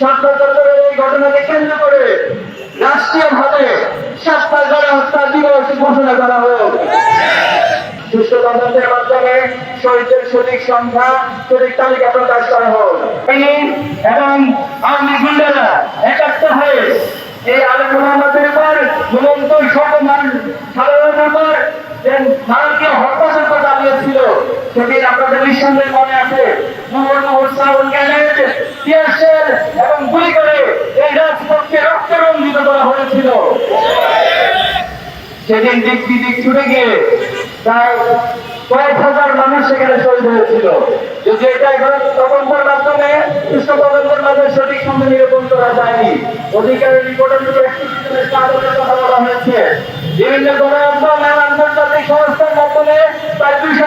সরকারের এই ঘটনাকে কেন্দ্র করে রাষ্ট্রীয়ভাবে সাতটা গণহত্যা দিবস ঘোষণা করা হোক। সুষ্ঠু তদন্তের মাধ্যমে সঠিক সংখ্যা, সঠিক তালিকা প্রকাশ করা হোক। এবং আওয়ামী গুন্ডারা একাত্ম হয়ে এই আলম মোহাম্মদের উপর ঘুমন্ত সর্বমান সাধারণের উপর ভারতীয় হত্যাযজ্ঞ চালিয়েছিল সেদিন আপনাদের নিঃসন্দেহে মনে আছে এবং গুলি করে এই রাজপথকে রক্তরঞ্জিত করা হয়েছিল। সেদিন দিক ছুটে গিয়ে প্রায় কয়েক হাজার মানুষ সেখানে শহীদ হয়েছিল। যদি এটা এখন তদন্তের মাধ্যমে সুস্থ তদন্তের মাধ্যমে সঠিক সঙ্গে নিরূপণ করা যায়নি, অধিকারের রিপোর্টের বলা হয়েছে। বিভিন্ন গণমাধ্যম এবং আন্তর্জাতিক সংস্থার মাধ্যমে প্রায় দুইশো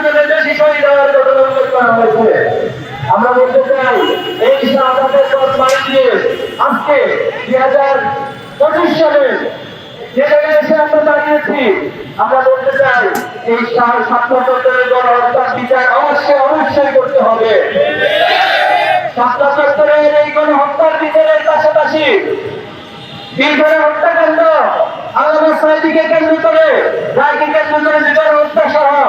আমরা বলতে চাই, এই শাহাদাতের পথ বলতে চাই অবশ্যই অবশ্যই করতে হবে। ছাত্রদের এই গণহত্যার বিচারের পাশাপাশি দীর্ঘের হত্যাকাণ্ড আলাদা সাইদিকে কেন্দ্র করে রায়কে কেন্দ্র করে যে গণহত্যা সহ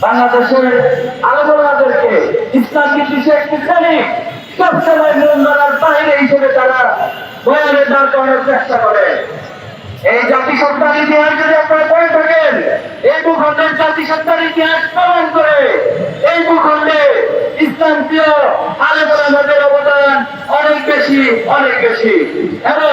বাংলাদেশের আলোচনাদেরকে ইসলাম কিন্তু শেখ শ্রেণি। চেষ্টা করে। এই যদি আপনারা থাকেন, এই ইতিহাস প্রমাণ করে ইসলাম প্রিয় আলেমদের অবদান অনেক বেশি অনেক বেশি। এবং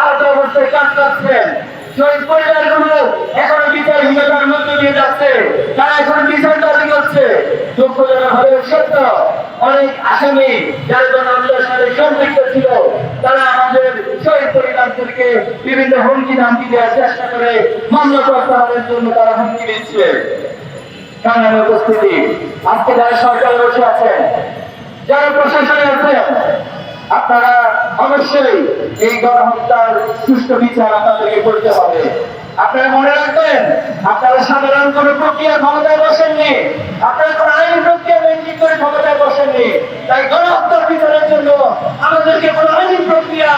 আহত অবস্থায় কাজ করছেন শহীদ বিচারহীনতার মধ্য দিয়ে যাচ্ছে। তারা এখন বিচার দাবি করছে। দুঃখজনক হলেও সত্য, অনেক আসামি যারা সম্পৃক্ত ছিল। তারা আমাদের শহীদ বিভিন্ন হুমকি ধামকি দেওয়ার চেষ্টা করে মামলা প্রত্যাহারের জন্য তারা হুমকি দিচ্ছে। উপস্থিতি। আজকে যারা সরকারে বসে আছেন, যারা প্রশাসনে আছেন, আপনারা অবশ্যই এই গণহত্যার সুষ্ঠু বিচার আপনাদেরকে করতে হবে। আপনারা মনে রাখবেন, আপনারা সাধারণ কোন প্রক্রিয়া ক্ষমতায় বসেননি, আপনারা কোন আইন প্রক্রিয়া মেনটেন করে ক্ষমতায় বসেননি। তাই গণহত্যার বিচারের জন্য আমাদেরকে কোন আইন প্রক্রিয়া